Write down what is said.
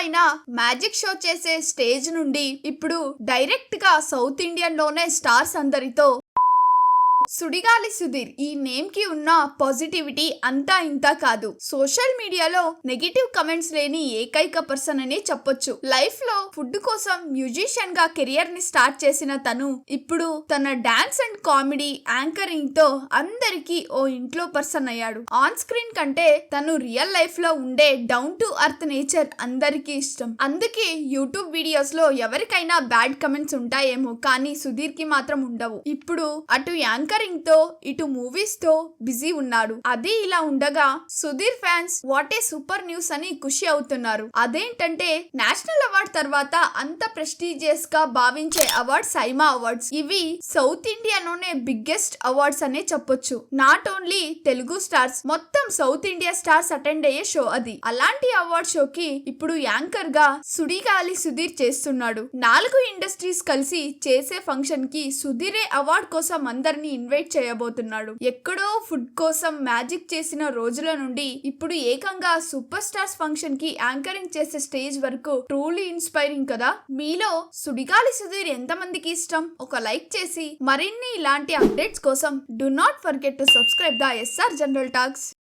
పైన magic show చేసే stage నుండి ఇప్పుడు డైరెక్ట్గా సౌత్ ఇండియన్లోనే స్టార్స్ అందరితో సుడిగాలి సుధీర్ ఈ నేమ్కి ఉన్న పాజిటివిటీ అంతా ఇంత కాదు. సోషల్ మీడియాలో నెగిటివ్ కమెంట్స్ లేని ఏకైక పర్సన్ అని చెప్పొచ్చు. లైఫ్లో ఫుడ్ కోసం మ్యూజిషియన్గా కెరియర్ని స్టార్ట్ చేసిన తను ఇప్పుడు తన డాన్స్ అండ్ కామెడీ యాంకరింగ్తో అందరికి ఓ ఇంట్లో పర్సన్ అయ్యాడు. ఆన్ స్క్రీన్ కంటే తను రియల్ లైఫ్లో ఉండే డౌన్ టు అర్త్ నేచర్ అందరికీ ఇష్టం. అందుకే యూట్యూబ్ వీడియోస్లో ఎవరికైనా బ్యాడ్ కమెంట్స్ ఉంటాయేమో కానీ సుధీర్కి మాత్రం ఉండవు. ఇప్పుడు అటు యాంకరింగ్తో ఇటు మూవీస్తో బిజీ ఉన్నాడు. అది ఇలా ఉండగా Sudheer fans what a super news అని ఖుషి అవుతున్నారు. అదేంటంటే నేషనల్ అవార్డ్ తర్వాత అంత ప్రెస్టీజియస్గా భావించే అవార్డ్ సైమా అవార్డ్స్. ఇవి సౌత్ ఇండియాలోనే బిగ్గెస్ట్ అవార్డ్స్ అనే చెప్పొచ్చు. నాట్ ఓన్లీ తెలుగు స్టార్స్ మొత్తం సౌత్ ఇండియా స్టార్స్ అటెండ్ అయ్యే షో అది. అలాంటి అవార్డ్ షోకి ఇప్పుడు యాంకర్గా సుడిగాలి సుధీర్ చేస్తున్నాడు. నాలుగు ఇండస్ట్రీస్ కలిసి చేసే ఫంక్షన్కి సుధీరే అవార్డ్ కోసం అందరినీ ఇన్వైట్ చేయబోతున్నాడు. ఎక్కడో ఫుడ్ కోసం మ్యాజిక్ చేసిన రోజుల నుండి ఇప్పుడు ఏకంగా సూపర్ స్టార్స్ ఫంక్షన్కి యాంకరింగ్ చేసే స్టేజ్ వరకు ట్రూలీ ఇన్స్పైరింగ్ కదా? మీలో సుడిగాలి సుధీర్ ఎంతమందికి ఇష్టం? ఒక లైక్ చేసి మరిన్ని ఇలాంటి అప్డేట్స్ కోసం do not forget to subscribe the SR general talks.